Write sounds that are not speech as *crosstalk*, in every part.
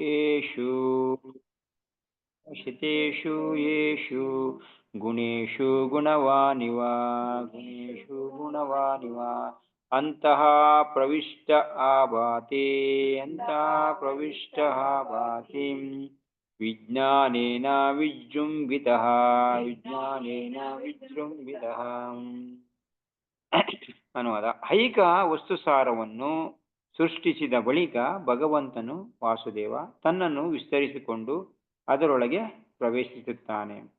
ಯೇಷು ಶಿತೇಷು ಯೇಷು ಗುಣೇಶು ಗುಣವಾನಿವ ಗುಣೇಶು ಗುಣವಾನಿವ ಅಂತಃ ಪ್ರವಿಷ್ಟ ಆಭಾತಿ ಅಂತಃ ಪ್ರವಿಷ್ಟ ಆಭಾತಿ ವಿಜ್ಞಾನೇನ ವಿಜೃಂಭಿತ ವಿಜ್ಞಾನೇನ ವಿಜೃಂಭಿತ ಅನುವಾದ ಹೈಕ ವಸ್ತುಸಾರವನ್ನು ಸೃಷ್ಟಿಸಿದ ಬಳಿಕ ಭಗವಂತನು ವಾಸುದೇವ ತನ್ನನ್ನು ವಿಸ್ತರಿಸಿಕೊಂಡು ಅದರೊಳಗೆ ಪ್ರವೇಶಿಸುತ್ತಾನೆ.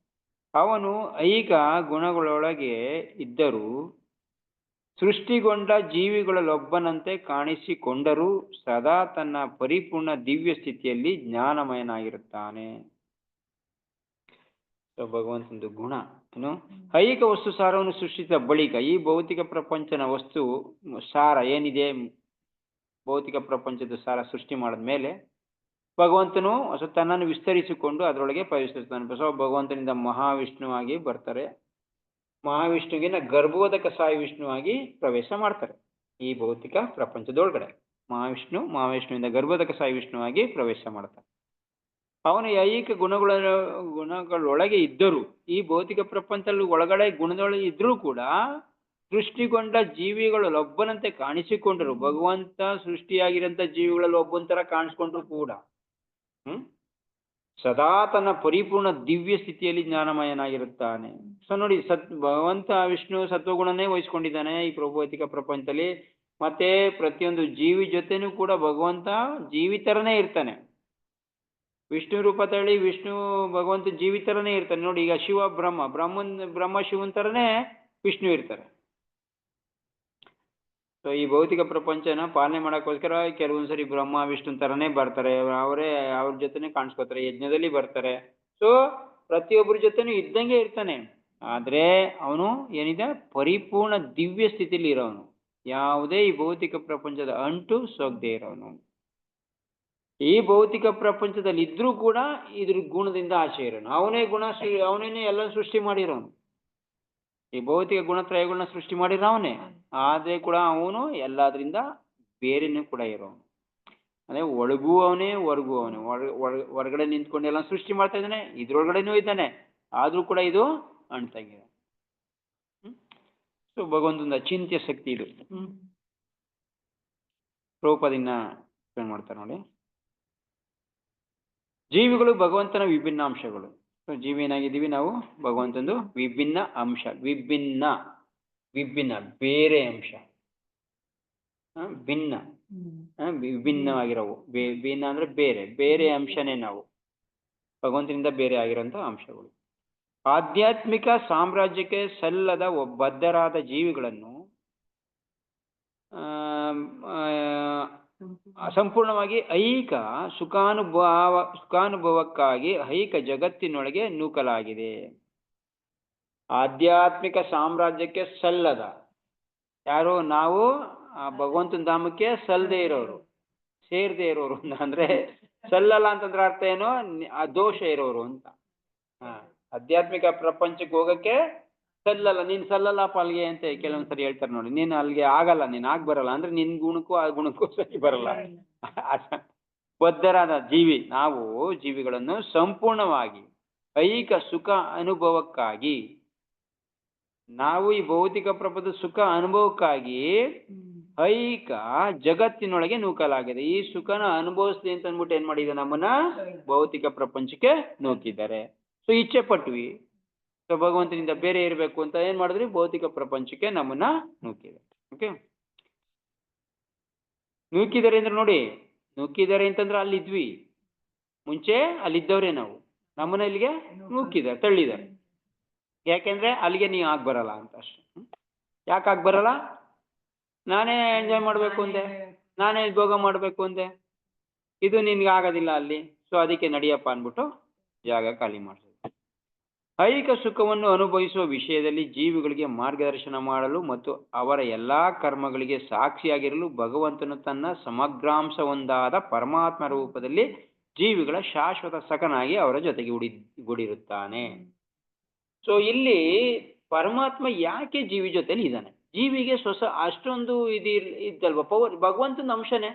ಅವನು ಐಕ ಗುಣಗಳೊಳಗೆ ಇದ್ದರೂ ಸೃಷ್ಟಿಗೊಂಡ ಜೀವಿಗಳಲ್ಲೊಬ್ಬನಂತೆ ಕಾಣಿಸಿಕೊಂಡರೂ ಸದಾ ತನ್ನ ಪರಿಪೂರ್ಣ ದಿವ್ಯ ಸ್ಥಿತಿಯಲ್ಲಿ ಜ್ಞಾನಮಯನಾಗಿರುತ್ತಾನೆ. ಭಗವಂತನದು ಗುಣ, ಏನು? ಐಕ ವಸ್ತು ಸಾರವನ್ನು ಸೃಷ್ಟಿಸಿದ ಬಳಿಕ ಈ ಭೌತಿಕ ಪ್ರಪಂಚನ ವಸ್ತು, ಸಾರ ಏನಿದೆ? ಭೌತಿಕ ಪ್ರಪಂಚದ ಸಾರ ಸೃಷ್ಟಿ ಮಾಡಿದ ಮೇಲೆ ಭಗವಂತನು ತನ್ನನ್ನು ವಿಸ್ತರಿಸಿಕೊಂಡು ಅದರೊಳಗೆ ಪ್ರವೇಶಿಸ್ತಾನೆ ಸೊ ಭಗವಂತನಿಂದ ಮಹಾವಿಷ್ಣುವಾಗಿ ಬರ್ತಾರೆ. ಮಹಾವಿಷ್ಣುವಿನ ಗರ್ಭೋದಕ ಸಾಯಿ ವಿಷ್ಣುವಾಗಿ ಪ್ರವೇಶ ಮಾಡ್ತಾರೆ ಈ ಭೌತಿಕ ಪ್ರಪಂಚದೊಳಗಡೆ. ಮಹಾವಿಷ್ಣು ಮಹಾವಿಷ್ಣುವಿಂದ ಗರ್ಭೋದಕ ಸಾಯಿ ವಿಷ್ಣುವಾಗಿ ಪ್ರವೇಶ ಮಾಡ್ತಾರೆ ಅವನ ಐಹಿಕ ಗುಣಗಳ ಗುಣಗಳೊಳಗೆ ಇದ್ದರೂ ಈ ಭೌತಿಕ ಪ್ರಪಂಚದಲ್ಲಿ ಒಳಗಡೆ ಗುಣದೊಳಗೆ ಇದ್ರೂ ಕೂಡ ಸೃಷ್ಟಿಗೊಂಡ ಜೀವಿಗಳು ಒಬ್ಬನಂತೆ ಕಾಣಿಸಿಕೊಂಡರು. ಭಗವಂತ ಸೃಷ್ಟಿಯಾಗಿರಂತ ಜೀವಿಗಳಲ್ಲಿ ಒಬ್ಬನ ಥರ ಕಾಣಿಸ್ಕೊಂಡ್ರು ಕೂಡ. ಹ್ಮ್? ಸದಾ ತನ್ನ ಪರಿಪೂರ್ಣ ದಿವ್ಯ ಸ್ಥಿತಿಯಲ್ಲಿ ಜ್ಞಾನಮಯನಾಗಿರುತ್ತಾನೆ. ಸೊ ನೋಡಿ ಸತ್ ಭಗವಂತ ವಿಷ್ಣು ಸತ್ವಗುಣನೇ ವಹಿಸ್ಕೊಂಡಿದ್ದಾನೆ ಈ ಪ್ರಭೌತಿಕ ಪ್ರಪಂಚದಲ್ಲಿ. ಮತ್ತೆ ಪ್ರತಿಯೊಂದು ಜೀವಿ ಜೊತೆನೂ ಕೂಡ ಭಗವಂತ ಜೀವಿ ಥರನೇ ಇರ್ತಾನೆ. ವಿಷ್ಣು ರೂಪ ತಳಿ ವಿಷ್ಣು ಭಗವಂತ ಜೀವಿ ಥರನೇ ಇರ್ತಾನೆ. ನೋಡಿ ಈಗ ಶಿವ ಬ್ರಹ್ಮ ಬ್ರಹ್ಮನ್ ಬ್ರಹ್ಮ ಶಿವನ್ ಥರನೇ ವಿಷ್ಣು ಇರ್ತಾರೆ. ಸೊ ಈ ಭೌತಿಕ ಪ್ರಪಂಚನ ಪಾಲನೆ ಮಾಡೋಕ್ಕೋಸ್ಕರ ಕೆಲವೊಂದ್ಸರಿ ಬ್ರಹ್ಮ, ವಿಷ್ಣು ಥರನೇ ಬರ್ತಾರೆ. ಅವರೇ, ಅವ್ರ ಜೊತೆನೆ ಕಾಣಿಸ್ಕೋತಾರೆ, ಯಜ್ಞದಲ್ಲಿ ಬರ್ತಾರೆ. ಸೊ ಪ್ರತಿಯೊಬ್ಬರ ಜೊತೆನೂ ಇದ್ದಂಗೆ ಇರ್ತಾನೆ. ಆದರೆ, ಅವನು ಏನಿದೆ? ಪರಿಪೂರ್ಣ ದಿವ್ಯ ಸ್ಥಿತಿಲಿ ಇರೋನು ಯಾವುದೇ ಈ ಭೌತಿಕ ಪ್ರಪಂಚದ ಅಂಟು ಸೋಗ್ದೇ ಇರೋನು ಈ ಭೌತಿಕ ಪ್ರಪಂಚದಲ್ಲಿ ಇದ್ರೂ ಕೂಡ ಇದ್ರ ಗುಣದಿಂದ ಆಚೆ ಇರೋನು. ಅವನೇ ಗುಣ, ಅವನೇನೆ ಎಲ್ಲ ಸೃಷ್ಟಿ ಮಾಡಿರೋನು. ಈ ಭೌತಿಕ ಗುಣತ್ರಯಗಳನ್ನ ಸೃಷ್ಟಿ ಮಾಡಿರೋ ಆದ್ರೆ ಆದರೆ ಕೂಡ ಅವನು ಎಲ್ಲಾದ್ರಿಂದ ಬೇರೆನೂ ಕೂಡ ಇರೋನು. ಅಂದ್ರೆ ಒಳಗೂ ಅವನೇ ಹೊರಗೂ ಅವನೇ ಹೊರ ಹೊರ- ಹೊರಗಡೆ ನಿಂತ್ಕೊಂಡು ಎಲ್ಲ ಸೃಷ್ಟಿ ಮಾಡ್ತಾ ಇದ್ದಾನೆ ಇದ್ರೊಳಗಡೆನೂ ಇದ್ದಾನೆ. ಆದ್ರೂ ಕೂಡ ಇದು ಅಣ್ತಾಗಿದೆ ಸೊ ಭಗವಂತನ ಅಚಿಂತ್ಯ ಶಕ್ತಿ ಇದು. ಹ್ಮ್. ರೂಪದಿಂದ ಮಾಡ್ತಾರೆ ನೋಡಿ? ಜೀವಿಗಳು ಭಗವಂತನ ವಿಭಿನ್ನ ಅಂಶಗಳು. ಸೊ ಜೀವಿ ಏನಾಗಿದ್ದೀವಿ ನಾವು, ಭಗವಂತಂದು ವಿಭಿನ್ನ ಅಂಶ, ವಿಭಿನ್ನ ವಿಭಿನ್ನ, ಬೇರೆ ಅಂಶ. ಭಿನ್ನ. ವಿಭಿನ್ನವಾಗಿರವು. ಭಿನ್ನ ಅಂದ್ರೆ ಬೇರೆ ಬೇರೆ ಅಂಶನೇ ನಾವು. ಭಗವಂತನಿಂದ ಬೇರೆ ಆಗಿರೋಂಥ ಅಂಶಗಳು. ಆಧ್ಯಾತ್ಮಿಕ ಸಾಮ್ರಾಜ್ಯಕ್ಕೆ ಸಲ್ಲದ ಒಬ್ಬ ಬದ್ಧರಾದ ಜೀವಿಗಳನ್ನು ಆಮ್, ಆ, ಸಂಪೂರ್ಣವಾಗಿ ಐಕ ಸುಖಾನುಭವ, ಸುಖಾನುಭವಕ್ಕಾಗಿ ಐಕ ಜಗತ್ತಿನೊಳಗೆ ನೂಕಲಾಗಿದೆ. ಆಧ್ಯಾತ್ಮಿಕ ಸಾಮ್ರಾಜ್ಯಕ್ಕೆ ಸಲ್ಲದ. ಯಾರು? ನಾವು. ಆ ಭಗವಂತನ ಧಾಮಕ್ಕೆ ಸಲ್ಲದೆ ಇರೋರು. ಸೇರದೆ ಇರೋರು ಅಂದ್ರೆ ಸಲ್ಲಲ್ಲ ಅಂತಂದ್ರೆ ಅರ್ಥ ಏನು? ಆ ದೋಷ ಇರೋರು ಅಂತ. ಆಧ್ಯಾತ್ಮಿಕ ಪ್ರಪಂಚಕ್ಕೆ ಹೋಗಕ್ಕೆ ಸಲ್ಲಲ್ಲ ನೀನ್ ಸಲ್ಲಲ್ಲಪ್ಪ ಅಲ್ಲಿಗೆ ಅಂತ ಕೆಲವೊಂದ್ಸರಿ ಹೇಳ್ತಾರೆ ನೋಡಿ. ನೀನು ಅಲ್ಲಿಗೆ ಆಗಲ್ಲ ನೀನ್ ಆಗ್ ಬರಲ್ಲ. ಅಂದ್ರೆ ನಿನ್ ಗುಣಕ್ಕೂ ಆ ಗುಣಕ್ಕೂ ಸರಿ ಬರಲ್ಲ. ಬದ್ಧರಾದ ಜೀವಿ ನಾವು ಜೀವಿಗಳನ್ನು ಸಂಪೂರ್ಣವಾಗಿ ಐಕ ಸುಖ ಅನುಭವಕ್ಕಾಗಿ ನಾವು ಈ ಭೌತಿಕ ಪ್ರಪಂಚದ ಸುಖ ಅನುಭವಕ್ಕಾಗಿ ಐಕ ಜಗತ್ತಿನೊಳಗೆ ನೂಕಲಾಗಿದೆ. ಈ ಸುಖನ ಅನುಭವಿಸ್ಲಿ ಅಂತ ಅಂದ್ಬಿಟ್ಟು ಏನ್ ಮಾಡಿದೆ ನಮ್ಮನ್ನ? ಭೌತಿಕ ಪ್ರಪಂಚಕ್ಕೆ ನೂಕಿದ್ದಾರೆ. ಸೊ ಇಚ್ಛೆ ಪಟ್ವಿ. ಸೊ ಭಗವಂತನಿಂದ ಬೇರೆ ಇರಬೇಕು ಅಂತ ಏನ್ ಮಾಡಿದ್ರಿ? ಭೌತಿಕ ಪ್ರಪಂಚಕ್ಕೆ ನಮ್ಮನ್ನ ನೂಕಿದೆ ಓಕೆ ನೂಕಿದ್ದಾರೆ ಅಂದ್ರೆ ನೋಡಿ, ನೂಕಿದ್ದಾರೆ ಅಂತಂದ್ರೆ ಅಲ್ಲಿದ್ವಿ. ಮುಂಚೆ ಅಲ್ಲಿದ್ದವ್ರೆ ನಾವು. ನಮ್ಮನ್ನ ಇಲ್ಲಿಗೆ ನೂಕಿದ್ದಾರೆ, ತಳ್ಳಿದ್ದಾರೆ. ಯಾಕೆಂದ್ರೆ ಅಲ್ಲಿಗೆ ನೀವು ಆಗ್ ಬರಲ್ಲ ಅಂತ ಅಷ್ಟೆ. ಯಾಕೆ ಆಗ್ ಬರಲ್ಲ? ನಾನೇ ಎಂಜಾಯ್ ಮಾಡಬೇಕು ಅಂದೆ. ನಾನೇ ಭೋಗ ಮಾಡಬೇಕು ಅಂದೆ. ಇದು ನಿನ್ಗೆ ಆಗೋದಿಲ್ಲ ಅಲ್ಲಿ. ಸೊ ಅದಕ್ಕೆ ನಡಿಯಪ್ಪ ಅಂದ್ಬಿಟ್ಟು ಜಾಗ ಖಾಲಿ ಮಾಡಿಸಿದ್ರು. ಐಹಿಕ ಸುಖವನ್ನು ಅನುಭವಿಸುವ ವಿಷಯದಲ್ಲಿ ಜೀವಿಗಳಿಗೆ ಮಾರ್ಗದರ್ಶನ ಮಾಡಲು ಮತ್ತು ಅವರ ಎಲ್ಲಾ ಕರ್ಮಗಳಿಗೆ ಸಾಕ್ಷಿಯಾಗಿರಲು ಭಗವಂತನು ತನ್ನ ಸಮಗ್ರಾಂಶವೊಂದಾದ ಪರಮಾತ್ಮ ರೂಪದಲ್ಲಿ ಜೀವಿಗಳ ಶಾಶ್ವತ ಸಖನಾಗಿ ಅವರ ಜೊತೆಗೆ ಉಡಿ, ಗುಡಿರುತ್ತಾನೆ. ಸೊ ಇಲ್ಲಿ ಪರಮಾತ್ಮ ಯಾಕೆ ಜೀವಿ ಜೊತೆಯಲ್ಲಿ ಇದ್ದಾನೆ? ಜೀವಿಗೆ ಸ್ವಸ ಅಷ್ಟೊಂದು ಇದು ಇದ್ದಲ್ವ ಪವರ್ ಭಗವಂತನ ಅಂಶನೇ.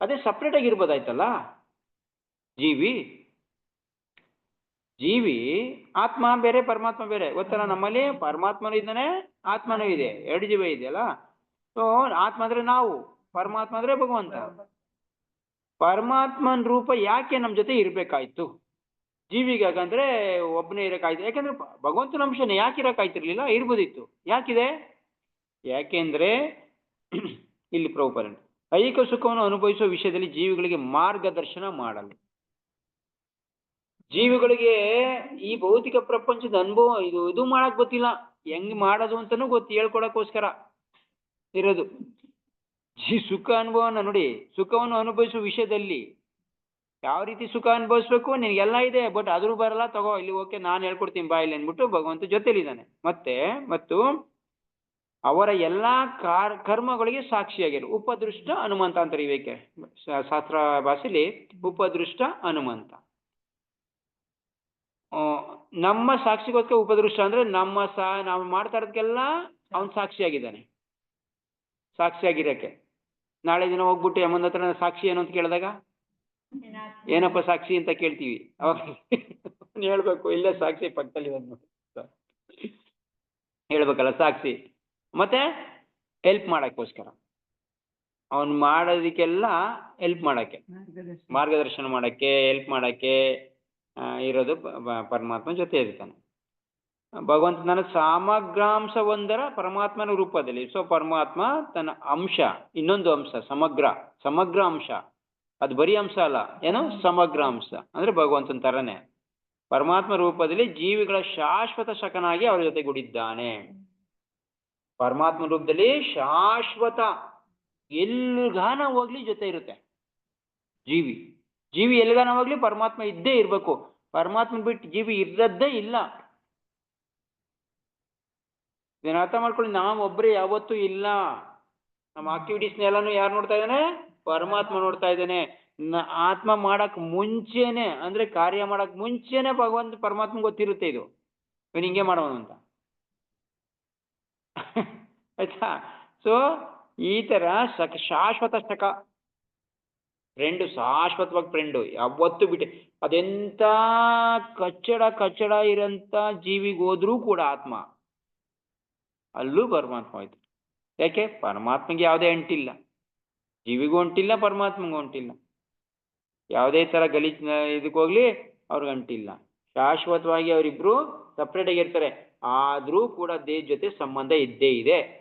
ಅದೇ ಸಪ್ರೇಟ್ ಆಗಿ ಇರ್ಬೋದಾಯ್ತಲ್ಲ? ಜೀವಿ? ಜೀವಿ, ಆತ್ಮ ಬೇರೆ, ಪರಮಾತ್ಮ ಬೇರೆ. ಗೊತ್ತಲ್ಲ, ನಮ್ಮಲ್ಲಿ ಪರಮಾತ್ಮನೂ ಇದ್ದಾನೆ, ಆತ್ಮನೂ ಇದೆ. ಎರಡು ಜೀವ ಇದೆಯಲ್ಲ? ಸೊ ಆತ್ಮ ಅಂದ್ರೆ ನಾವು, ಪರಮಾತ್ಮ ಅಂದ್ರೆ ಭಗವಂತ. ಪರಮಾತ್ಮನ ರೂಪ ಯಾಕೆ ನಮ್ಮ ಜೊತೆ ಇರ್ಬೇಕಾಯ್ತು? ಜೀವಿಗೆ ಯಾಕಂದ್ರೆ ಒಬ್ಬನೇ ಇರಕ್ಕಾಯ್ತು ಯಾಕಂದ್ರೆ ಭಗವಂತನ ಅಂಶನೇ ಯಾಕೆ ಇರಕ್ಕಾಯ್ತಿರ್ಲಿಲ್ಲ ಇರ್ಬೋದಿತ್ತು. ಯಾಕಿದೆ? ಯಾಕೆಂದ್ರೆ ಇಲ್ಲಿ ಪ್ರಭುಪರಣ ಐಕ ಸುಖವನ್ನು ಅನುಭವಿಸುವ ವಿಷಯದಲ್ಲಿ ಜೀವಿಗಳಿಗೆ ಮಾರ್ಗದರ್ಶನ ಮಾಡಲು. ಜೀವಿಗಳಿಗೆ ಈ ಭೌತಿಕ ಪ್ರಪಂಚದ ಅನುಭವ ಇದು ಇದು ಮಾಡಕ್ ಗೊತ್ತಿಲ್ಲ. ಹೆಂಗ್ ಮಾಡೋದು ಅಂತಾನು ಗೊತ್ತು, ಹೇಳ್ಕೊಡಕ್ಕೋಸ್ಕರ ಇರೋದು. ಈ ಸುಖ ಅನುಭವನ ನೋಡಿ, ಸುಖವನ್ನು ಅನುಭವಿಸುವ ವಿಷಯದಲ್ಲಿ ಯಾವ ರೀತಿ ಸುಖ ಅನುಭವಿಸ್ಬೇಕು, ನಿನಗೆಲ್ಲ ಇದೆ, ಬಟ್ ಅದ್ರೂ ಬರಲ್ಲ, ತಗೋ, ಇಲ್ಲಿ ಓಕೆ, ನಾನು ಹೇಳ್ಕೊಡ್ತೀನಿ, ಬಾ, ಇಲ್ಲಿ ಅಂದ್ಬಿಟ್ಟು ಭಗವಂತ ಜೊತೆಲಿದ್ದಾನೆ. ಮತ್ತೆ, ಮತ್ತು ಅವರ ಎಲ್ಲಾ ಕಾರ್, ಕರ್ಮಗಳಿಗೆ ಸಾಕ್ಷಿಯಾಗಿರು. ಉಪದೃಷ್ಟ ಹನುಮಂತ ಅಂತಾರೆ ಇವಕ್ಕೆ ಶಾಸ್ತ್ರ ಭಾಷೆಯಲ್ಲಿ ಉಪದೃಷ್ಟ ಹನುಮಂತ. ನಮ್ಮ ಸಾಕ್ಷಿಗೋಸ್ಕರ ಉಪದೃಷ್ಟ ಅಂದ್ರೆ ನಮ್ಮ ಸಾ, ನಾವು ಮಾಡ್ತಾ ಇರೋದಕ್ಕೆಲ್ಲ ಅವನ್ ಸಾಕ್ಷಿಯಾಗಿದ್ದಾನೆ. ಸಾಕ್ಷಿಯಾಗಿರಕ್ಕೆ ನಾಳೆ ದಿನ ಹೋಗ್ಬಿಟ್ಟು ಯಮನ್ ಹತ್ರ ಸಾಕ್ಷಿ ಏನು ಅಂತ ಕೇಳಿದಾಗ? ಏನಪ್ಪ ಸಾಕ್ಷಿ ಅಂತ ಕೇಳ್ತೀವಿ. ಹೇಳ್ಬೇಕು, ಇಲ್ಲೇ ಸಾಕ್ಷಿ ಪಕ್ಕದಲ್ಲಿ ಬಂದು ಹೇಳ್ಬೇಕಲ್ಲ ಸಾಕ್ಷಿ. ಮತ್ತೆ ಹೆಲ್ಪ್ ಮಾಡಕ್ಕೋಸ್ಕರ. ಅವನ್ ಮಾಡೋದಕ್ಕೆಲ್ಲ ಹೆಲ್ಪ್ ಮಾಡಕ್ಕೆ. ಮಾರ್ಗದರ್ಶನ ಮಾಡಕ್ಕೆ ಹೆಲ್ಪ್ ಮಾಡಕ್ಕೆ. ಇರೋದು ಪರಮಾತ್ಮ ಜೊತೆ ಇರ್ತಾನೆ. ಸಮಗ್ರಾಂಶ ಒಂದರ ಪರಮಾತ್ಮನ ರೂಪದಲ್ಲಿ. ಸೊ ಪರಮಾತ್ಮ ತನ್ನ ಅಂಶ, ಇನ್ನೊಂದು ಅಂಶ, ಸಮಗ್ರ ಸಮಗ್ರ ಅಂಶ. ಅದು ಬರೀ ಅಂಶ ಅಲ್ಲ, ಏನು ಸಮಗ್ರ ಅಂಶ ಅಂದ್ರೆ ಭಗವಂತನ ತರನೇ. ಪರಮಾತ್ಮ ರೂಪದಲ್ಲಿ ಜೀವಿಗಳ ಶಾಶ್ವತ ಶಕನಾಗಿ ಅವರ ಜೊತೆಗೂಡಿದ್ದಾನೆ ಪರಮಾತ್ಮ ರೂಪದಲ್ಲಿ ಶಾಶ್ವತ. ಎಲ್ಲಿಗಾನ ಹೋಗ್ಲಿ ಜೊತೆ ಇರುತ್ತೆ ಜೀವಿ. ಜೀವಿ ಎಲ್ಲಿಗಾನ ಹೋಗ್ಲಿ ಪರಮಾತ್ಮ ಇದ್ದೇ ಇರಬೇಕು. ಪರಮಾತ್ಮ ಬಿಟ್ಟು ಜೀವಿ ಇರದ್ದೇ ಇಲ್ಲ. ಇದನ್ನ ಅರ್ಥ ಮಾಡ್ಕೊಳ್ಳಿ, ನಾವು ಒಬ್ಬರೇ ಯಾವತ್ತೂ ಇಲ್ಲ. ನಮ್ಮ ಆಕ್ಟಿವಿಟೀಸ್ ಎಲ್ಲಾನು ಯಾರು ನೋಡ್ತಾ ಇದ್ದಾನೆ? ಪರಮಾತ್ಮ ನೋಡ್ತಾ ಇದ್ದಾನೆ. ಆತ್ಮ ಮಾಡಕ್ ಮುಂಚೆನೆ, ಅಂದ್ರೆ ಕಾರ್ಯ ಮಾಡಕ್ ಮುಂಚೆನೆ ಭಗವಂತ ಪರಮಾತ್ಮ ಗೊತ್ತಿರುತ್ತೆ ಇದು. ಇವನು ಹಿಂಗೆ ಮಾಡೋನು ಅಂತ. ಆಯ್ತಾ? ಸೊ ಈ ತರ ಶಾಶ್ವತ ಶಕ ಫ್ರೆಂಡು, ಶಾಶ್ವತವಾಗಿ ಫ್ರೆಂಡು. ಯಾವತ್ತು ಬಿಟ್ಟೆ ಅದೆಂಥ ಕಚ್ಚಡ ಕಚ್ಚಡ ಇರೋಂಥ ಜೀವಿಗೆ ಹೋದ್ರೂ ಕೂಡ ಆತ್ಮ ಅಲ್ಲೂ ಪರಮಾತ್ಮ ಹೋಯ್ತು. ಯಾಕೆ? ಪರಮಾತ್ಮಗೆ ಯಾವುದೇ ಅಂಟಿಲ್ಲ. ಜೀವಿಗೂ ಅಂಟಿಲ್ಲ, ಪರಮಾತ್ಮಗೂ ಅಂಟಿಲ್ಲ. ಯಾವುದೇ ಥರ ಗಲೀಜ್ ಇದಕ್ಕೋಗ್ಲಿ ಅವ್ರಿಗೆ ಅಂಟಿಲ್ಲ. ಶಾಶ್ವತವಾಗಿ ಅವರಿಬ್ರು ಸಪ್ರೇಟ್ ಆಗಿರ್ತಾರೆ ಆದ್ರೂ ಕೂಡ ದೇಹ ಜೊತೆ ಸಂಬಂಧ ಇದ್ದೇ ಇದೆ.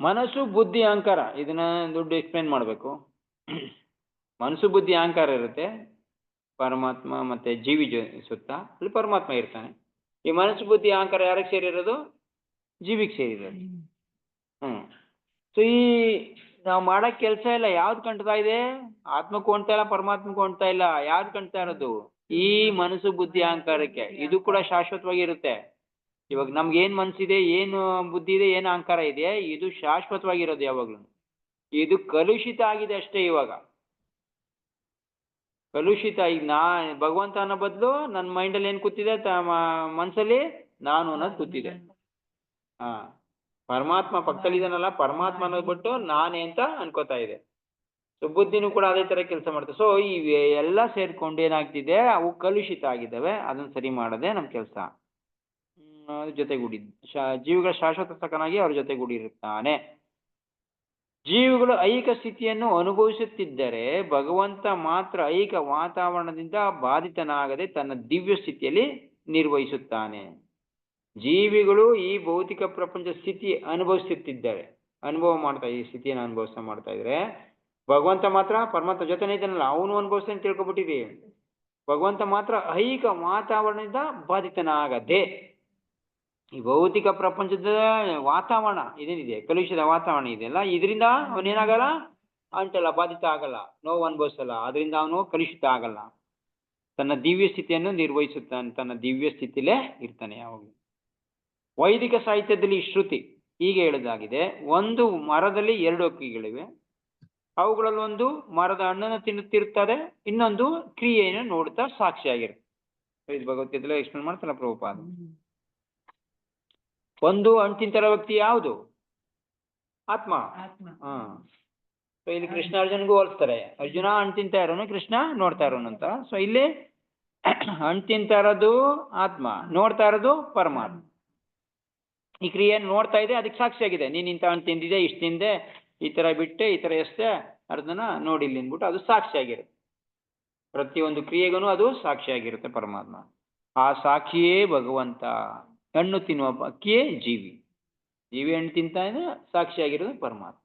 ಮನಸ್ಸು, ಬುದ್ಧಿ, ಅಹಂಕಾರ, ಇದನ್ನ ದುಡ್ಡು ಎಕ್ಸ್ಪ್ಲೇನ್ ಮಾಡಬೇಕು. ಮನಸ್ಸು, ಬುದ್ಧಿ, ಅಹಂಕಾರ ಇರುತ್ತೆ. ಪರಮಾತ್ಮ ಮತ್ತೆ ಜೀವಿ ಜೊ, ಸುತ್ತ ಅಲ್ಲಿ ಪರಮಾತ್ಮ ಇರ್ತಾನೆ. ಈ ಮನಸ್ಸು, ಬುದ್ಧಿ, ಅಹಂಕಾರ ಯಾರಿಗೆ ಸೇರಿರೋದು? ಜೀವಿಗೆ ಸೇರಿರೋದು. ಹ್ಮ್. ಸೊ ಈ ನಾವು ಮಾಡೋ ಕೆಲಸ ಇಲ್ಲ. ಯಾವ್ದು ಕಾಣ್ತಾ ಇದೆ? ಆತ್ಮಕ್ಕೂ ಹೊಂಟ್ತಾ ಇಲ್ಲ, ಪರಮಾತ್ಮಕ್ಕೂ ಹೊಂಟ್ತಾ ಇಲ್ಲ. ಯಾವ್ದು ಕಾಣ್ತಾ ಇರೋದು? ಈ ಮನಸ್ಸು, ಬುದ್ಧಿ, ಅಹಂಕಾರಕ್ಕೆ. ಇದು ಕೂಡ ಶಾಶ್ವತವಾಗಿ ಇರುತ್ತೆ. ಇವಾಗ ನಮ್ಗೆ ಏನ್ ಮನ್ಸಿದೆ, ಏನು ಬುದ್ಧಿ ಇದೆ, ಏನು ಅಹಂಕಾರ ಇದೆ ಇದು ಶಾಶ್ವತವಾಗಿರೋದು ಯಾವಾಗ್ಲೂ. ಇದು ಕಲುಷಿತ ಆಗಿದೆ ಅಷ್ಟೇ ಇವಾಗ. ಕಲುಷಿತ ಈಗ ನಾ ಭಗವಂತ ಅನ್ನೋ ಬದಲು ನನ್ನ ಮೈಂಡಲ್ಲಿ ಏನು ಕೂತಿದೆ, ತ- ನಾನು ಅನ್ನೋದು ಕೂತಿದೆ. ಹಾ. ಪರಮಾತ್ಮ ಪಕ್ಕದಲ್ಲಿದ್ದಾನಲ್ಲ ಪರಮಾತ್ಮ ಅನ್ನೋದು ಬಿಟ್ಟು ನಾನೇ ಅಂತ ಅನ್ಕೋತಾ ಇದೆ. ಸೊ ಬುದ್ಧಿನೂ ಕೂಡ ಅದೇ ತರ ಕೆಲಸ ಮಾಡ್ತದೆ ಸೊ ಈ ಎಲ್ಲ ಸೇರ್ಕೊಂಡು ಏನಾಗ್ತಿದೆ, ಅವು ಕಲುಷಿತ ಆಗಿದ್ದಾವೆ. ಅದನ್ನ ಸರಿ ಮಾಡೋದೇ ನಮ್ಮ ಕೆಲಸ. ಜೊತೆಗೂಡಿ ಜೀವಿಗಳ ಶಾಶ್ವತ ಸಕನಾಗಿ ಅವ್ರ ಜೊತೆಗೂಡಿರುತ್ತಾನೆ. ಜೀವಿಗಳು ಐಕ ಸ್ಥಿತಿಯನ್ನು ಅನುಭವಿಸುತ್ತಿದ್ದರೆ ಭಗವಂತ ಮಾತ್ರ ಐಕ ವಾತಾವರಣದಿಂದ ಬಾಧಿತನಾಗದೆ ತನ್ನ ದಿವ್ಯ ಸ್ಥಿತಿಯಲ್ಲಿ ನಿರ್ವಹಿಸುತ್ತಾನೆ. ಜೀವಿಗಳು ಈ ಭೌತಿಕ ಪ್ರಪಂಚ ಸ್ಥಿತಿ ಅನುಭವಿಸುತ್ತಿದ್ದಾರೆ, ಅನುಭವ ಮಾಡ್ತಾ, ಈ ಸ್ಥಿತಿಯನ್ನು ಅನುಭವಿಸ್ತಾ ಮಾಡ್ತಾ ಇದ್ರೆ, ಭಗವಂತ ಮಾತ್ರ ಪರಮಾತ್ಮ ಜೊತೆನೇ ಇದ್ದಾನಲ್ಲ, ಅವನು ಅನುಭವಿಸ್ತಾನೆ ತಿಳ್ಕೊಬಿಟ್ಟಿದೆ. ಭಗವಂತ ಮಾತ್ರ ಐಕ ವಾತಾವರಣದಿಂದ ಬಾಧಿತನಾಗದೆ ಈ ಭೌತಿಕ ಪ್ರಪಂಚದ ವಾತಾವರಣ ಇದೇನಿದೆ ಕಲುಷಿತ ವಾತಾವರಣ ಇದೆಯಲ್ಲ, ಇದರಿಂದ ಅವನೇನಾಗಲ್ಲ ಅಂಟಲ್ಲ ಬಾಧಿತ ಆಗಲ್ಲ, ನೋವು ಅನುಭವಿಸಲ್ಲ. ಅದರಿಂದ ಅವನು ಕಲುಷಿತ ಆಗಲ್ಲ. ತನ್ನ ದಿವ್ಯ ಸ್ಥಿತಿಯನ್ನು ನಿರ್ವಹಿಸುತ್ತಾನೆ ತನ್ನ ದಿವ್ಯ ಸ್ಥಿತಿಲೇ ಇರ್ತಾನೆ ಯಾವಾಗಲೂ. ವೈದಿಕ ಸಾಹಿತ್ಯದಲ್ಲಿ ಶ್ರುತಿ ಹೀಗೆ ಹೇಳೋದಾಗಿದೆ, ಒಂದು ಮರದಲ್ಲಿ ಎರಡು ಹಕ್ಕಿಗಳಿವೆ ಅವುಗಳಲ್ಲಿ ಒಂದು ಮರದ ಹಣ್ಣನ್ನು ತಿನ್ನುತ್ತಿರುತ್ತದೆ, ಇನ್ನೊಂದು ಕ್ರಿಯೆಯನ್ನು ನೋಡುತ್ತಾ ಸಾಕ್ಷಿಯಾಗಿರುತ್ತೆ. ಭಗವದ್ಗೀತೆ ಎಕ್ಸ್ಪ್ಲೇನ್ ಮಾಡ್ತಾರಲ್ಲ ಪ್ರಭುಪಾದ. ಒಂದು ಅಂತಿಂತರ ತಿಂತಿರೋ ವ್ಯಕ್ತಿ ಯಾವುದು? ಆತ್ಮ. ಆತ್ಮ. ಹಾ. ಸೊ ಇಲ್ಲಿ ಕೃಷ್ಣ ಅರ್ಜುನ್ಗೂ ಹೋಲಿಸ್ತಾರೆ. ಅರ್ಜುನ ಅಂತಿಂತ ಇರೋನು ಕೃಷ್ಣ ನೋಡ್ತಾ ಇರೋನು ಅಂತ. ಸೊ ಇಲ್ಲಿ *clears throat* ಅಂತಿಂತ ಇರೋದು ಆತ್ಮ ನೋಡ್ತಾ ಇರೋದು ಪರಮಾತ್ಮ. ಈ ಕ್ರಿಯೆ ನೋಡ್ತಾ ಇದೆ ಅದಕ್ಕೆ ಸಾಕ್ಷಿಯಾಗಿದೆ ನೀನ್ ಇಂತ ಹಣ್ಣು ತಿಂದಿದೆ ಇಷ್ಟು ತಿಂದೆ ಈ ತರ ಬಿಟ್ಟೆ ಈ ತರ ಎಷ್ಟೇ ಅರ್ಧನ ನೋಡಿಲ್ಲ ಅಂದ್ಬಿಟ್ಟು ಅದು ಸಾಕ್ಷಿಯಾಗಿರುತ್ತೆ ಪ್ರತಿಯೊಂದು ಕ್ರಿಯೆಗೂ ಅದು ಸಾಕ್ಷಿಯಾಗಿರುತ್ತೆ ಪರಮಾತ್ಮ. ಆ ಸಾಕ್ಷಿಯೇ ಭಗವಂತ. ಹಣ್ಣು ತಿನ್ನುವ ಅಕ್ಕಿಯೇ ಜೀವಿ. ಜೀವಿ ಹಣ್ಣು ತಿಂತಾ ಇದೆ ಸಾಕ್ಷಿಯಾಗಿರೋದು ಪರಮಾತ್ಮ.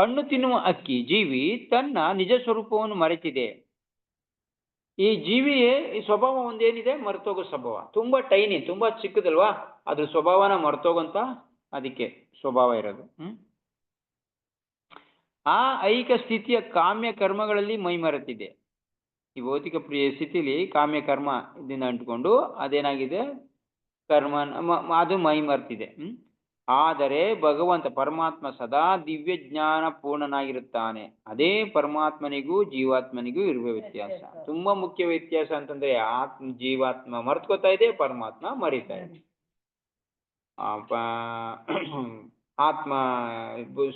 ಹಣ್ಣು ತಿನ್ನುವ ಅಕ್ಕಿ ಜೀವಿ ತನ್ನ ನಿಜ ಸ್ವರೂಪವನ್ನು ಮರೆತಿದೆ. ಈ ಜೀವಿಯೇ ಈ ಸ್ವಭಾವ ಒಂದೇನಿದೆ? ಮರೆತೋಗೋ ಸ್ವಭಾವ. ತುಂಬಾ ಟೈನಿ ತುಂಬಾ ಚಿಕ್ಕದಲ್ವಾ? ಅದ್ರ ಸ್ವಭಾವನ ಮರೆತೋಗಂತ ಅದಕ್ಕೆ ಸ್ವಭಾವ ಇರೋದು. ಹ್ಮ್? ಆ ಐಕ ಸ್ಥಿತಿಯ ಕಾಮ್ಯ ಕರ್ಮಗಳಲ್ಲಿ ಮೈ ಮರೆತಿದೆ. ಈ ಭೌತಿಕ ಪ್ರಿಯ ಸ್ಥಿತಿಲಿ ಕಾಮ್ಯ ಕರ್ಮ ಇದನ್ನ ಅಂಟ್ಕೊಂಡು ಅದೇನಾಗಿದೆ? ಕರ್ಮ ಅದು ಮೈಮರ್ತಿದೆ. ಹ್ಮ್? ಆದರೆ ಭಗವಂತ ಪರಮಾತ್ಮ ಸದಾ ದಿವ್ಯ ಜ್ಞಾನ ಪೂರ್ಣನಾಗಿರುತ್ತಾನೆ. ಅದೇ ಪರಮಾತ್ಮನಿಗೂ ಜೀವಾತ್ಮನಿಗೂ ಇರುವ ವ್ಯತ್ಯಾಸ. ತುಂಬಾ ಮುಖ್ಯ ವ್ಯತ್ಯಾಸ ಅಂತಂದ್ರೆ ಆತ್ಮ ಜೀವಾತ್ಮ ಮರ್ತ್ಕೋತಾ ಇದೆ ಪರಮಾತ್ಮ ಮರಿತಾ ಇದೆ. ಆ, ಆತ್ಮ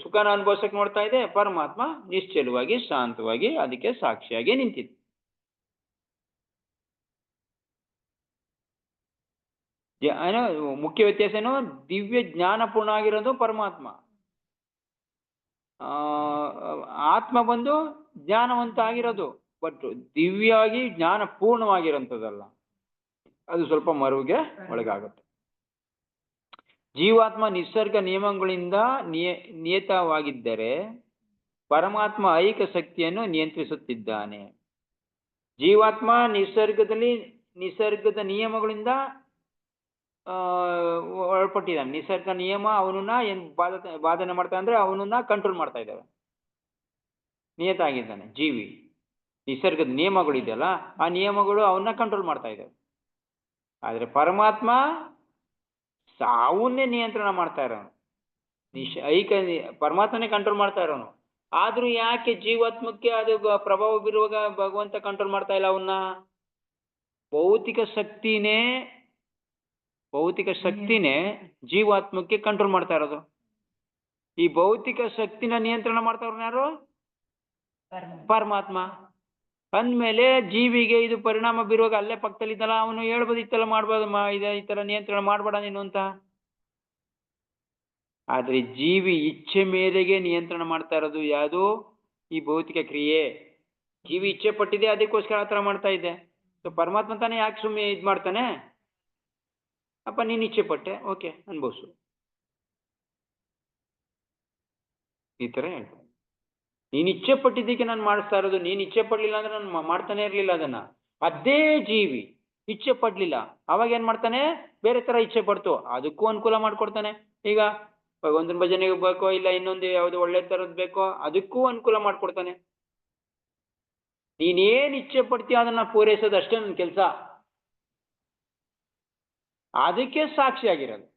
ಸುಖನ ಅನುಭವಿಸಕ್ ನೋಡ್ತಾ ಇದೆ ಪರಮಾತ್ಮ ನಿಶ್ಚಲವಾಗಿ ಶಾಂತವಾಗಿ ಅದಕ್ಕೆ ಸಾಕ್ಷಿಯಾಗಿ ನಿಂತಿದೆ. ಮುಖ್ಯ ವ್ಯತ್ಯಾಸ ಏನು? ದಿವ್ಯ ಜ್ಞಾನಪೂರ್ಣ ಆಗಿರೋದು ಪರಮಾತ್ಮ. ಆತ್ಮ ಬಂದು ಜ್ಞಾನವಂತ ಆಗಿರೋದು ಬಟ್ ದಿವ್ಯವಾಗಿ ಜ್ಞಾನ ಪೂರ್ಣವಾಗಿರೋಂಥದ್ದಲ್ಲ ಅದು ಸ್ವಲ್ಪ ಮರುವಿಗೆ ಒಳಗಾಗುತ್ತೆ. ಜೀವಾತ್ಮ ನಿಸರ್ಗ ನಿಯಮಗಳಿಂದ ನಿಯ, ನಿಯತವಾಗಿದ್ದರೆ ಪರಮಾತ್ಮ ಐಕ ಶಕ್ತಿಯನ್ನು ನಿಯಂತ್ರಿಸುತ್ತಿದ್ದಾನೆ. ಜೀವಾತ್ಮ ನಿಸರ್ಗದಲ್ಲಿ, ನಿಸರ್ಗದ ನಿಯಮಗಳಿಂದ ಒಳಪಟ್ಟಿದ್ದಾನೆ ನಿಸರ್ಗ ನಿಯಮ ಅವನನ್ನ ಏನ್ ಬಾಧ ಬಾಧನೆ ಮಾಡ್ತಾ ಅಂದ್ರೆ ಅವನನ್ನ ಕಂಟ್ರೋಲ್ ಮಾಡ್ತಾ ಇದ್ದಾವೆ ನಿಯತ ಆಗಿದ್ದಾನೆ, ಜೀವಿ. ನಿಸರ್ಗದ ನಿಯಮಗಳು ಇದೆಯಲ್ಲ, ಆ ನಿಯಮಗಳು ಅವನ್ನ ಕಂಟ್ರೋಲ್ ಮಾಡ್ತಾ ಇದ್ದಾವೆ. ಆದ್ರೆ ಪರಮಾತ್ಮ ಸಾವನ್ನೇ ನಿಯಂತ್ರಣ ಮಾಡ್ತಾ ಇರೋನು. ನಿಶ್, ಐಕ, ಪರಮಾತ್ಮನೇ ಕಂಟ್ರೋಲ್ ಮಾಡ್ತಾ ಇರೋನು. ಆದ್ರೂ ಯಾಕೆ ಜೀವಾತ್ಮಕ್ಕೆ ಅದು ಪ್ರಭಾವ ಬೀರುವಾಗ ಭಗವಂತ ಕಂಟ್ರೋಲ್ ಮಾಡ್ತಾ ಇಲ್ಲ ಅವನ್ನ? ಭೌತಿಕ ಶಕ್ತಿನೇ ಭೌತಿಕ ಶಕ್ತಿನೇ ಜೀವಾತ್ಮಕ್ಕೆ ಕಂಟ್ರೋಲ್ ಮಾಡ್ತಾ ಇರೋದು. ಈ ಭೌತಿಕ ಶಕ್ತಿನ ನಿಯಂತ್ರಣ ಮಾಡ್ತಾ ಇರೋನು ಯಾರು? ಪರಮಾತ್ಮ. ಅಂದ್ಮೇಲೆ ಜೀವಿಗೆ ಇದು ಪರಿಣಾಮ ಬೀರುವಾಗ ಅಲ್ಲೇ ಪಕ್ಕದಲ್ಲಿ ಪಕ್ಕದಲ್ಲಿದ್ದಲ್ಲ ಅವನು ಹೇಳ್ಬೋದು ಇತ್ತಲ್ಲ ಮಾಡ್ಬೋದು ಈ ತರ ನಿಯಂತ್ರಣ ಮಾಡಬೇಡ ನೀನು ಅಂತ. ಆದ್ರೆ ಜೀವಿ ಇಚ್ಛೆ ಮೇರೆಗೆ ನಿಯಂತ್ರಣ ಮಾಡ್ತಾ ಇರೋದು ಯಾವುದು? ಈ ಭೌತಿಕ ಕ್ರಿಯೆ. ಜೀವಿ ಇಚ್ಛೆ ಪಟ್ಟಿದೆ ಅದಕ್ಕೋಸ್ಕರ ಆ ಥರ ಮಾಡ್ತಾ ಇದೆ ಸೊ ಪರಮಾತ್ಮ ತಾನೇ ಯಾಕೆ ಸುಮ್ಮನೆ ಇದು ಮಾಡ್ತಾನೆ ಅಪ್ಪ ನೀನು ಇಚ್ಛೆ ಪಟ್ಟೆ ಓಕೆ ಅನ್ಭವಿಸು ಈ ತರ ಹೇಳ್ತಾರೆ ನೀನು ಇಚ್ಛೆ ಪಟ್ಟಿದ್ದಕ್ಕೆ ನಾನು ಮಾಡಿಸ್ತಾ ಇರೋದು ನೀನು ಇಚ್ಛೆ ಪಡ್ಲಿಲ್ಲ ಅಂದ್ರೆ ನಾನು ಮಾಡ್ತಾನೆ ಇರಲಿಲ್ಲ ಅದನ್ನ ಅದೇ ಜೀವಿ ಇಚ್ಛೆ ಪಡ್ಲಿಲ್ಲ ಅವಾಗ ಏನ್ ಮಾಡ್ತಾನೆ ಬೇರೆ ತರ ಇಚ್ಛೆ ಪಡ್ತು ಅದಕ್ಕೂ ಅನುಕೂಲ ಮಾಡ್ಕೊಡ್ತಾನೆ ಈಗ ಭಗವಂತನ ಭಜನೆಗೆ ಬೇಕೋ ಇಲ್ಲ ಇನ್ನೊಂದು ಯಾವ್ದು ಒಳ್ಳೆ ತರದ್ ಬೇಕೋ ಅದಕ್ಕೂ ಅನುಕೂಲ ಮಾಡ್ಕೊಡ್ತಾನೆ ನೀನೇನ್ ಇಚ್ಛೆ ಪಡ್ತೀಯ ಅದನ್ನ ಪೂರೈಸೋದು ಅಷ್ಟೇ ನನ್ನ ಕೆಲಸ ಅದಕ್ಕೆ ಸಾಕ್ಷಿಯಾಗಿರೋದು.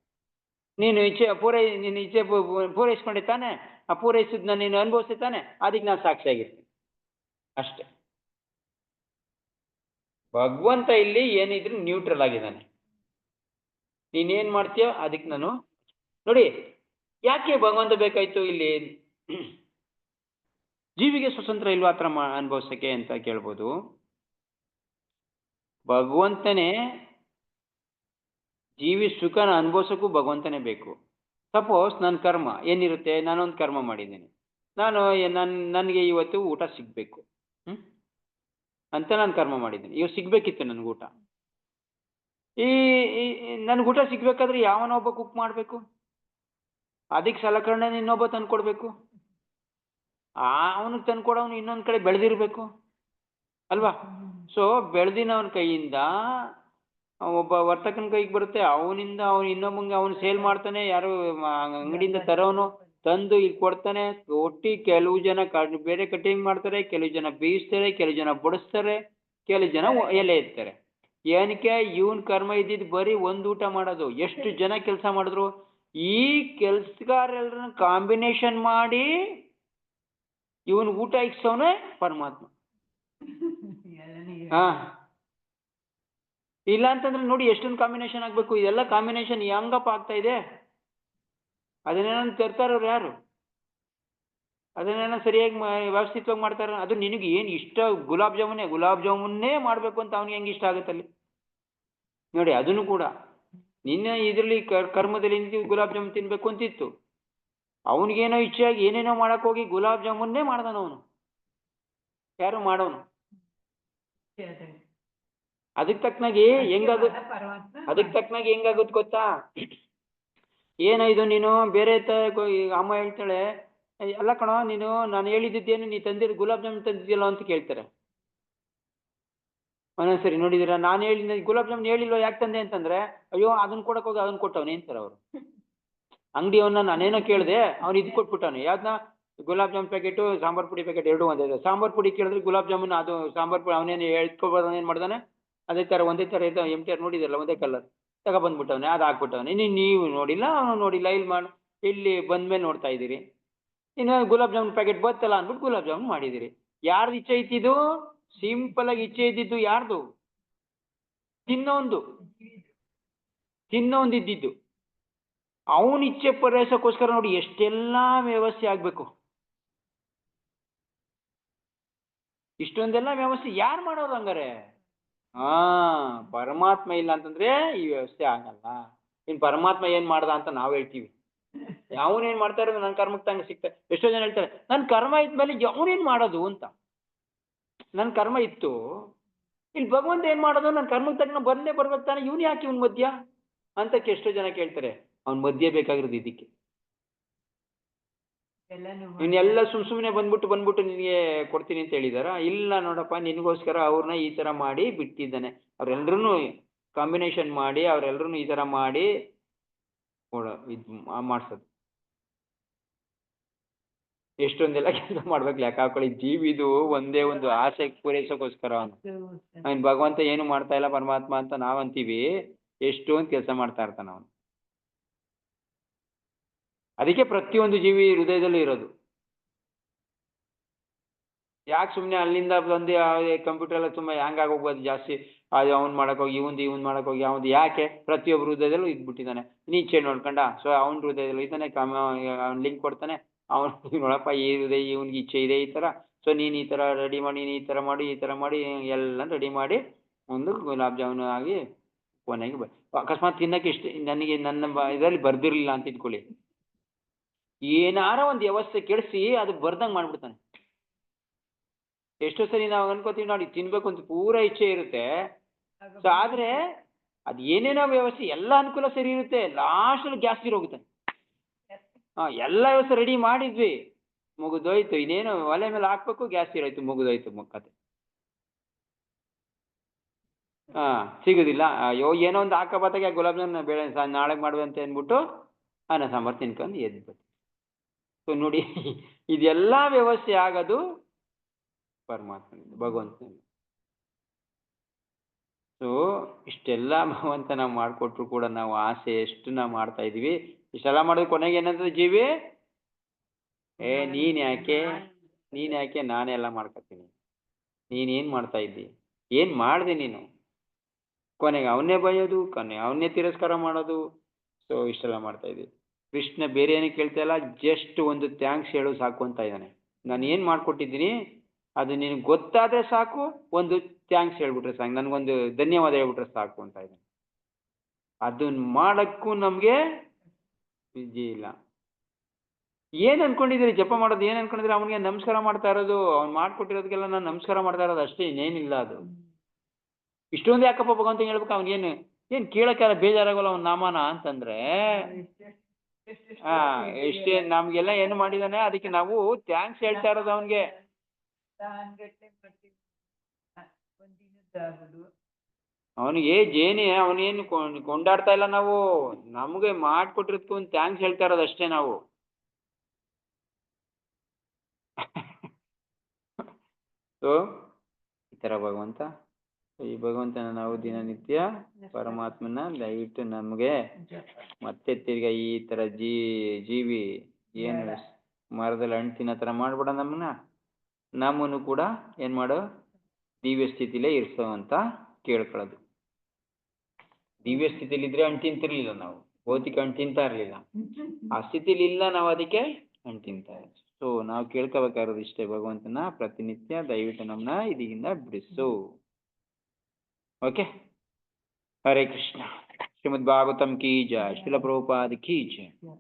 ನೀನು ಇಚ್ಛೆ ಪೂರೈ, ನೀನು ಇಚ್ಛೆ ಪೂ- ಪೂ- ಪೂರೈಸ್ಕೊಂಡೆ ತಾನೆ, ಆ ಪೂರೈಸಿದ್ನ ನೀನು ಅನುಭವಿಸಿ ತಾನೆ ಅದಕ್ಕೆ ನಾನು ಸಾಕ್ಷಿಯಾಗಿರ್ತೀನಿ. ಅಷ್ಟೇ. ಭಗವಂತ ಇಲ್ಲಿ ಏನಿದ್ರು ನ್ಯೂಟ್ರಲ್ ಆಗಿದ್ದಾನೆ. ನೀನೇನ್ ಮಾಡ್ತೀಯೋ ಅದಕ್ಕೆ ನಾನು ನೋಡಿ, ಯಾಕೆ ಭಗವಂತ ಬೇಕಾಯ್ತು ಇಲ್ಲಿ? ಜೀವಿಗೆ ಸ್ವತಂತ್ರ ಇಲ್ವಾ ಮಾ, ಅನುಭವಿಸೋಕ್ಕೆ ಅಂತ ಕೇಳ್ಬೋದು. ಭಗವಂತನೇ ಜೀವಿ ಸುಖನ ಅನುಭವಿಸೋಕ್ಕೂ ಭಗವಂತನೇ ಬೇಕು. ಸಪೋಸ್ ನನ್ನ ಕರ್ಮ, ಏನಿರುತ್ತೆ? ನಾನೊಂದು ಕರ್ಮ ಮಾಡಿದ್ದೀನಿ. ನಾನು ನನ್ನ ನನಗೆ ಇವತ್ತು ಊಟ ಸಿಗಬೇಕು. ಅಂತ ನಾನು ಕರ್ಮ ಮಾಡಿದ್ದೀನಿ. ಇವ್ ಸಿಗಬೇಕಿತ್ತು ನನಗೆ ಊಟ. ಈ ನನಗೆ ಊಟ ಸಿಗಬೇಕಾದ್ರೆ ಯಾವನೊಬ್ಬ ಕುಕ್ ಮಾಡಬೇಕು. ಅದಕ್ಕೆ ಸಲಕರಣೆ ಇನ್ನೊಬ್ಬ ತಂದ್ಕೊಡ್ಬೇಕು ಅವನಿಗೆ ತಂದು ಕೊಡೋನು ಇನ್ನೊಂದು ಕಡೆ ಬೆಳೆದಿರಬೇಕು. ಅಲ್ವಾ? ಸೊ ಬೆಳೆದಿನವನ ಕೈಯಿಂದ ಒಬ್ಬ ವರ್ತಕನ ಕೈಗೆ ಬರುತ್ತೆ ಅವನಿಂದ ಅವನು ಇನ್ನೊಬ್ಬಂಗೆ ಅವನು ಸೇಲ್ ಮಾಡ್ತಾನೆ ಯಾರು ಅಂಗಡಿಯಿಂದ ತರೋನು ತಂದು ಇಲ್ಲಿ ಕೊಡ್ತಾನೆ ಒಟ್ಟಿ ಕೆಲವು ಜನ ಬೇರೆ ಕಟಿಂಗ್ ಮಾಡ್ತಾರೆ ಕೆಲವು ಜನ ಬೇಯಿಸ್ತಾರೆ ಕೆಲವು ಜನ ಬಡಿಸ್ತಾರೆ ಕೆಲವು ಜನ ಎಲೆ ಎತ್ತಾರೆ. ಏನಕ್ಕೆ? ಇವನ್ ಕರ್ಮ ಇದ್ದಿದ್ದು ಬರೀ ಒಂದು ಊಟ ಮಾಡೋದು. ಎಷ್ಟು ಜನ ಕೆಲಸ ಮಾಡಿದ್ರು? ಈ ಕೆಲಸಗಾರೆಲ್ಲರನ್ನ ಕಾಂಬಿನೇಷನ್ ಮಾಡಿ ಇವನ್ ಊಟ ಇಕ್ಸವನೇ ಪರಮಾತ್ಮ. *laughs* ಹಾ. ಇಲ್ಲ ಅಂತಂದ್ರೆ ನೋಡಿ ಎಷ್ಟೊಂದು ಕಾಂಬಿನೇಷನ್ ಆಗಬೇಕು. ಇದೆಲ್ಲ ಕಾಂಬಿನೇಷನ್ ಹೆಂಗಪ್ಪ ಆಗ್ತಾ ಇದೆ. ಅದನ್ನೇನೋ ತರ್ತಾರವ್ರು ಯಾರು? ಅದನ್ನೇನೋ ಸರಿಯಾಗಿ ವ್ಯವಸ್ಥಿತವಾಗಿ ಮಾಡ್ತಾರೆ. ಅದು ನಿನಗೆ ಏನು ಇಷ್ಟ? ಗುಲಾಬ್ ಜಾಮೂನೇ? ಗುಲಾಬ್ ಜಾಮೂನ್ನೇ ಮಾಡಬೇಕು ಅಂತ ಅವ್ನಿಗೆ ಹೆಂಗೆ ಇಷ್ಟ ಆಗುತ್ತೆ ಅಲ್ಲಿ? ನೋಡಿ, ಅದನ್ನು ಕೂಡ. ನಿನ್ನೆ ಇದರಲ್ಲಿ ಕರ್ಮದಲ್ಲಿ ನಿಂತು ಗುಲಾಬ್ ಜಾಮೂನ್ ತಿನ್ನಬೇಕು ಅಂತಿತ್ತು. ಅವನಿಗೇನೋ ಇಚ್ಛೆಯಾಗಿ ಏನೇನೋ ಮಾಡಕ್ ಹೋಗಿ ಗುಲಾಬ್ ಜಾಮೂನ್ನೇ ಮಾಡ್ದಾನ ಅವನು. ಯಾರು ಮಾಡೋನು? ಅದಕ್ಕೆ ತಕ್ಕನಾಗಿ ಹೆಂಗಾಗುತ್ತೆ ಅದಕ್ ತಕ್ಕನಾಗಿ ಹೆಂಗಾಗುತ್ತೆ ಗೊತ್ತಾ? ಏನೋ ಇದು ನೀನು ಬೇರೆ ಅಮ್ಮ ಹೇಳ್ತಾಳೆ "ಏ, ಅಲ್ಲ ಕಣೋ ನೀನು ನಾನು ಹೇಳಿದ್ದೇನು ನೀ ತಂದಿರ ಗುಲಾಬ್ ಜಾಮೂನ್ ತಂದಿದ್ಯಲ್ಲ ಅಂತ ಕೇಳ್ತಾರೆ. ಒಂದೊಂದ್ಸರಿ ಸರಿ ನೋಡಿದ್ದೀರಾ ನಾನು ಹೇಳಿ ಗುಲಾಬ್ ಜಾಮೂನ್ ಹೇಳಿಲ್ವ ಯಾಕೆ ತಂದೆ ಅಂತಂದ್ರೆ ಅಯ್ಯೋ ಅದನ್ನ ಕೊಡಕ್ ಹೋಗಿ ಅದನ್ನ ಕೊಟ್ಟವನೇ ಅಂತಾರೆ ಅವರು. ಅಂಗಡಿಯವನ್ನ ನಾನೇನೋ ಕೇಳಿದೆ ಅವ್ನು ಇದು ಕೊಟ್ಬಿಟ್ಟವನು. ಯಾವ್ದನ್ನ ಗುಲಾಬ್ ಜಾಮೂನ್ ಪ್ಯಾಕೆಟ್ ಸಾಂಬಾರ್ ಪುಡಿ ಪ್ಯಾಕೆಟ್ ಎರಡು ಒಂದೇ ಸಾಂಬಾರ್ ಪುಡಿ ಕೇಳಿದ್ರೆ ಗುಲಾಬ್ ಜಾಮೂನ್ ಅದು ಸಾಂಬಾರ್ ಪುಡಿ ಅವನೇನು ಹೇಳ್ಕೊಬಾರ್ದು ಏನ್ ಮಾಡ್ದಾನೆ? ಅದೇ ತರ ಒಂದೇ ತರ ಇದೆ ಎಂ ಟಿ ಆರ್ ನೋಡಿದಾರಲ್ಲ ಒಂದೇ ಕಲರ್ ತಗೊಬಂದ್ಬಿಟ್ಟವನೆ, ಅದು ಹಾಕ್ಬಿಟ್ಟವನೆ. ಇನ್ನು ನೀವು ನೋಡಿಲ್ಲ ಅವನು ನೋಡಿಲ್ಲ ಇಲ್ಲಿ ಮಾಡಿ. ಇಲ್ಲಿ ಬಂದ್ಮೇಲೆ ನೋಡ್ತಾ ಇದ್ದೀರಿ. ಇನ್ನು ಗುಲಾಬ್ ಜಾಮೂನ್ ಪ್ಯಾಕೆಟ್ ಬತ್ತಲ್ಲ ಅಂದ್ಬಿಟ್ಟು ಗುಲಾಬ್ ಜಾಮೂನ್ ಮಾಡಿದಿರಿ ಯಾರ್ದು ಇಚ್ಛೆ ಐತಿದು ಸಿಂಪಲ್ ಆಗಿ ಇಚ್ಛೆ ಇದ್ದಿದ್ದು ಯಾರ್ದು? ತಿನ್ನೋಂದು. ತಿನ್ನೋಂದು ಇದ್ದಿದ್ದು ಅವನ ಇಚ್ಛೆ ಪೂರೈಸೋಕ್ಕೋಸ್ಕರ ನೋಡಿ, ಎಷ್ಟೆಲ್ಲ ವ್ಯವಸ್ಥೆ ಆಗಬೇಕು. ಇಷ್ಟೊಂದೆಲ್ಲ ವ್ಯವಸ್ಥೆ ಯಾರು ಮಾಡೋದು ಹಂಗಾರೆ? ಹಾ, ಪರಮಾತ್ಮ ಇಲ್ಲ ಅಂತಂದ್ರೆ ಈ ವ್ಯವಸ್ಥೆ ಆಗಲ್ಲ. ಇನ್ ಪರಮಾತ್ಮ ಏನ್ ಮಾಡ್ದ ಅಂತ ನಾವ್ ಹೇಳ್ತೀವಿ. ಯಾವನೇನ್ ಮಾಡ್ತಾ ಇರೋದು ನನ್ನ ಕರ್ಮಕ್ಕೆ ತಂಗ ಸಿಗ್ತಾ ಎಷ್ಟೋ ಜನ ಹೇಳ್ತಾರೆ, ನನ್ ಕರ್ಮ ಇದ್ಮೇಲೆ ಅವನೇನ್ ಮಾಡೋದು ಅಂತ. ನನ್ ಕರ್ಮ ಇತ್ತು ಇಲ್ಲಿ ಭಗವಂತ ಏನ್ ಮಾಡೋದು? ನನ್ನ ಕರ್ಮಕ್ಕೆ ತಂಗ ಬಂದೇ ಬರ್ಬೇಕು ತಾನೆ, ಇವ್ನು ಯಾಕೆ ಇವನ್ ಮಧ್ಯ? ಅಂತ ಎಷ್ಟೋ ಜನ ಕೇಳ್ತಾರೆ, ಅವ್ನ್ ಮದ್ಯ ಬೇಕಾಗಿರೋದು ಇದಕ್ಕೆ. ಇನ್ನೆಲ್ಲ ಸುಮ್ ಸುಮ್ಮನೆ ಬಂದ್ಬಿಟ್ಟು ಬಂದ್ಬಿಟ್ಟು ನಿನಗೆ ಕೊಡ್ತೀನಿ ಅಂತ ಹೇಳಿದಾರ? ಇಲ್ಲ ನೋಡಪ್ಪ ನಿನಗೋಸ್ಕರ ಅವ್ರನ್ನ ಈ ತರ ಮಾಡಿ ಬಿಟ್ಟಿದ್ದಾನೆ. ಅವ್ರೆಲ್ರೂ ಕಾಂಬಿನೇಷನ್ ಮಾಡಿ ಅವ್ರೆಲ್ರೂ ಈ ತರ ಮಾಡಿ ಕೊಡ ಇದು ಮಾಡ್ಸೋದು. ಎಷ್ಟೊಂದೆಲ್ಲ ಕೆಲಸ ಮಾಡ್ಬೇಕು ಲೆಕ್ಕ ಹಾಕೊಳ್ಳಿ. ಜೀವಿದು ಒಂದೇ ಒಂದು ಆಸೆ ಪೂರೈಸೋಕೋಸ್ಕರ ಅವನು. ಅವ್ನು ಭಗವಂತ ಏನು ಮಾಡ್ತಾ ಇಲ್ಲ ಪರಮಾತ್ಮ ಅಂತ ನಾವಂತೀವಿ. ಎಷ್ಟೊಂದು ಕೆಲಸ ಮಾಡ್ತಾ ಇರ್ತಾನ ಅವನು. ಅದಕ್ಕೆ ಪ್ರತಿಯೊಂದು ಜೀವಿ ಹೃದಯದಲ್ಲೂ ಇರೋದು. ಯಾಕೆ ಸುಮ್ಮನೆ ಅಲ್ಲಿಂದ ಬಂದು ಕಂಪ್ಯೂಟರ್ ಎಲ್ಲ ತುಂಬ ಹ್ಯಾಂಗ್ ಆಗೋಗ್ಬೋದು ಜಾಸ್ತಿ. ಅದು ಅವ್ನು ಮಾಡೋಕ್ಕೋಗಿ ಇವಂದು ಇವನ್ ಮಾಡೋಕ್ಕೋಗಿ ಅವನು ಯಾಕೆ ಪ್ರತಿಯೊಬ್ಬರು ಹೃದಯದಲ್ಲೂ ಇದ್ಬಿಟ್ಟಿದ್ದಾನೆ. ನೀಚೆ ನೋಡ್ಕೊಂಡ? ಸೊ ಅವ್ನ ಹೃದಯದಲ್ಲಿ ಇದ್ದಾನೆ, ಕಮ, ಅವ್ನು ಲಿಂಕ್ ಕೊಡ್ತಾನೆ. ಅವನು *laughs* ನೋಡಪ್ಪ, ಈ ಹೃದಯ, ಇವ್ನಿಗೆ ಇಚ್ಛೆ ಇದೆ ಈ ಥರ. ಸೊ ನೀನು ಈ ಥರ ರೆಡಿ ಮಾಡಿ, ನೀನು ಈ ಥರ ಮಾಡಿ, ಈ ಥರ ಮಾಡಿ ಎಲ್ಲ ರೆಡಿ ಮಾಡಿ ಒಂದು ಗುಲಾಬ್ ಜಾಮೂನು ಆಗಿ ಕೊನೆಗೆ ಬ ಅಕಸ್ಮಾತ್ ತಿನ್ನಕ್ಕೆ ಇಷ್ಟ ನನಗೆ ನನ್ನ ಇದರಲ್ಲಿ ಬರ್ದಿರಲಿಲ್ಲ ಅಂತ ಇಟ್ಕೊಳ್ಳಿ ಏನಾರ ಒಂದು ವ್ಯವಸ್ಥೆ ಕೆಡಿಸಿ ಅದು ಬರ್ದಂಗೆ ಮಾಡ್ಬಿಡ್ತಾನೆ. ಎಷ್ಟೋ ಸರಿ ನಾವು ಅನ್ಕೋತೀವಿ ನೋಡಿ, ತಿನ್ಬೇಕು ಅಂತ ಪೂರ ಇಚ್ಛೆ ಇರುತ್ತೆ. ಸೊ ಆದ್ರೆ ಅದ್ ಏನೇನೋ ವ್ಯವಸ್ಥೆ ಎಲ್ಲ ಅನುಕೂಲ ಸರಿ ಇರುತ್ತೆ. ಲಾಸ್ಟಲ್ಲಿ ಗ್ಯಾಸ್ ಹೋಗುತ್ತೆ. ಹಾ, ಎಲ್ಲ ವ್ಯವಸ್ಥೆ ರೆಡಿ ಮಾಡಿದ್ವಿ. ಮುಗಿದೋಯ್ತು. ಇನ್ನೇನು ಒಲೆ ಮೇಲೆ ಹಾಕ್ಬೇಕು, ಗ್ಯಾಸ್ ಇರೋಯ್ತು ಮುಗಿದೋಯ್ತು ಕತೆ. ಹಾ, ಸಿಗುದಿಲ್ಲ. ಅಯ್ಯೋ, ಏನೋ ಒಂದು ಹಾಕಬಾತಾಗೆ ಗುಲಾಬ್ ಜಾಮೂನ್ ಬೇಳೆ ಸಾ ನಾಳೆ ಮಾಡುವಂತ ಅಂದ್ಬಿಟ್ಟು ಅನ್ನ ಸಾಂಬಾರ್ ತಿನ್ಕೊಂಡು ಎದ್ದು ಸೊ ನೋಡಿ *laughs* ಇದೆಲ್ಲ ವ್ಯವಸ್ಥೆ ಆಗೋದು ಪರಮಾತ್ಮನಿಂದ ಭಗವಂತನಿಂದ. ಸೊ ಇಷ್ಟೆಲ್ಲ *laughs* ಭಗವಂತ ನಾವು ಮಾಡಿಕೊಟ್ರು ಕೂಡ ನಾವು ಆಸೆ ಎಷ್ಟು ನಾವು ಮಾಡ್ತಾ ಇದೀವಿ ಇಷ್ಟೆಲ್ಲ ಮಾಡೋದು ಕೊನೆಗೆ ಏನಂತ ಜೀವಿ? ಏ ನೀನ್ ಯಾಕೆ? ನೀನ್ ಯಾಕೆ? ನಾನೇ ಎಲ್ಲ ಮಾಡ್ಕೊತೀನಿ. ನೀನೇನು ಮಾಡ್ತಾ ಇದ್ದಿ? ಏನು ಮಾಡ್ದೆ ನೀನು? ಕೊನೆಗೆ ಅವನ್ನೇ ಬೈಯೋದು ಕೊನೆ ಅವನ್ನೇ ತಿರಸ್ಕಾರ ಮಾಡೋದು. ಸೊ ಇಷ್ಟೆಲ್ಲ ಮಾಡ್ತಾ ಇದ್ದೀವಿ. ಕೃಷ್ಣ ಬೇರೆ ಏನೇ ಕೇಳ್ತಾ ಇಲ್ಲ ಜಸ್ಟ್ ಒಂದು ಥ್ಯಾಂಕ್ಸ್ ಹೇಳು ಸಾಕು ಅಂತ ಇದ್ದಾನೆ. ನಾನು ಏನು ಮಾಡಿಕೊಟ್ಟಿದ್ದೀನಿ, ಅದು ನಿನಗೆ ಗೊತ್ತಾದರೆ ಸಾಕು, ಒಂದು ಥ್ಯಾಂಕ್ಸ್ ಹೇಳ್ಬಿಟ್ರೆ ಸಾಕು. ನನಗೊಂದು ಧನ್ಯವಾದ ಹೇಳ್ಬಿಟ್ರೆ ಸಾಕು ಅಂತ ಇದ್ದಾನೆ. ಅದನ್ನ ಮಾಡೋಕ್ಕೂ ನಮಗೆ ವಿದ್ಯೆ ಇಲ್ಲ. ಏನು ಅನ್ಕೊಂಡಿದ್ದೀರಿ? ಜಪ ಮಾಡೋದು, ಏನು ಅನ್ಕೊಂಡಿದ್ರೆ ಅವನಿಗೆ ನಮಸ್ಕಾರ ಮಾಡ್ತಾ ಇರೋದು, ಅವ್ನು ಮಾಡಿಕೊಟ್ಟಿರೋದಕ್ಕೆಲ್ಲ ನಾನು ನಮಸ್ಕಾರ ಮಾಡ್ತಾ ಇರೋದು ಅಷ್ಟೇ, ಇನ್ನೇನಿಲ್ಲ ಅದು. ಇಷ್ಟೊಂದು ಯಾಕಪ್ಪ ಭಗವಂತ ಹೇಳ್ಬೇಕು, ಅವ್ನಿಗೇನು, ಏನು ಕೇಳೋಕ್ಕೆಲ್ಲ ಬೇಜಾರಾಗಲ್ಲ ಅವ್ನ ನಾಮನ ಅಂತಂದ್ರೆ ಹಾಂ, ಎಷ್ಟೇ ನಮ್ಗೆಲ್ಲ ಏನು ಮಾಡಿದಾನೆ ಅದಕ್ಕೆ ನಾವು ಥ್ಯಾಂಕ್ಸ್ ಹೇಳ್ತಾ ಇರೋದು ಅವನ್ಗೆ. ಅವನಿಗೆ ಜೇನಿ ಅವನೇನು ಕೊಂಡಾಡ್ತಾ ಇಲ್ಲ ನಾವು. ನಮಗೆ ಮಾಡ್ಕೊಟ್ಟಿರ್ತು ಒಂದು ಥ್ಯಾಂಕ್ಸ್ ಹೇಳ್ತಾ ಇರೋದು ಅಷ್ಟೇ ನಾವು. *laughs* ಸೊ ಈ ತರ ಭಗವಂತ. ಈ ಭಗವಂತನ ನಾವು ದಿನನಿತ್ಯ ಪರಮಾತ್ಮನ ದಯವಿಟ್ಟು ನಮಗೆ ಮತ್ತೆ ತಿರ್ಗಾ ಈ ತರ ಜೀ ಜೀವಿ ಏನು ಮರದಲ್ಲಿ ಹಣ್ಣು ತಿನ್ನೋ ಥರ ಮಾಡ್ಬೇಡ ನಮ್ಮನ್ನ. ನಮ್ಮನ್ನು ಕೂಡ ಏನ್ ಮಾಡೋ? ದಿವ್ಯ ಸ್ಥಿತಿಲೇ ಇರ್ಸೋ ಅಂತ ಕೇಳ್ಕೊಳ್ಳೋದು. ದಿವ್ಯ ಸ್ಥಿತಿಲಿ ಇದ್ರೆ ಹಣ್ಣು ತಿಂತಿರ್ಲಿಲ್ಲ ನಾವು. ಭೌತಿಕ ಹಣ್ಣು ತಿಂತಾ ಇರಲಿಲ್ಲ. *laughs* ಆ ಸ್ಥಿತಿಲಿ ಇಲ್ಲ ನಾವು ಅದಕ್ಕೆ ಹಣ್ಣು ತಿಂತಾ ಸೊ ನಾವು ಕೇಳ್ಕೋಬೇಕಾಗಿರೋದು ಇಷ್ಟೇ ಭಗವಂತನ ಪ್ರತಿನಿತ್ಯ ದಯವಿಟ್ಟು ನಮ್ಮನ್ನ ಇದರಿಂದ ಬಿಡಿಸು. ओके? हरे कृष्ण। श्रीमदभागवत की जय। शिल प्रभुपाद की जय।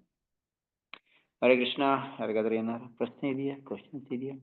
हरे कृष्णा। हरे गदर प्रश्न दिया क्वेश्चन दिया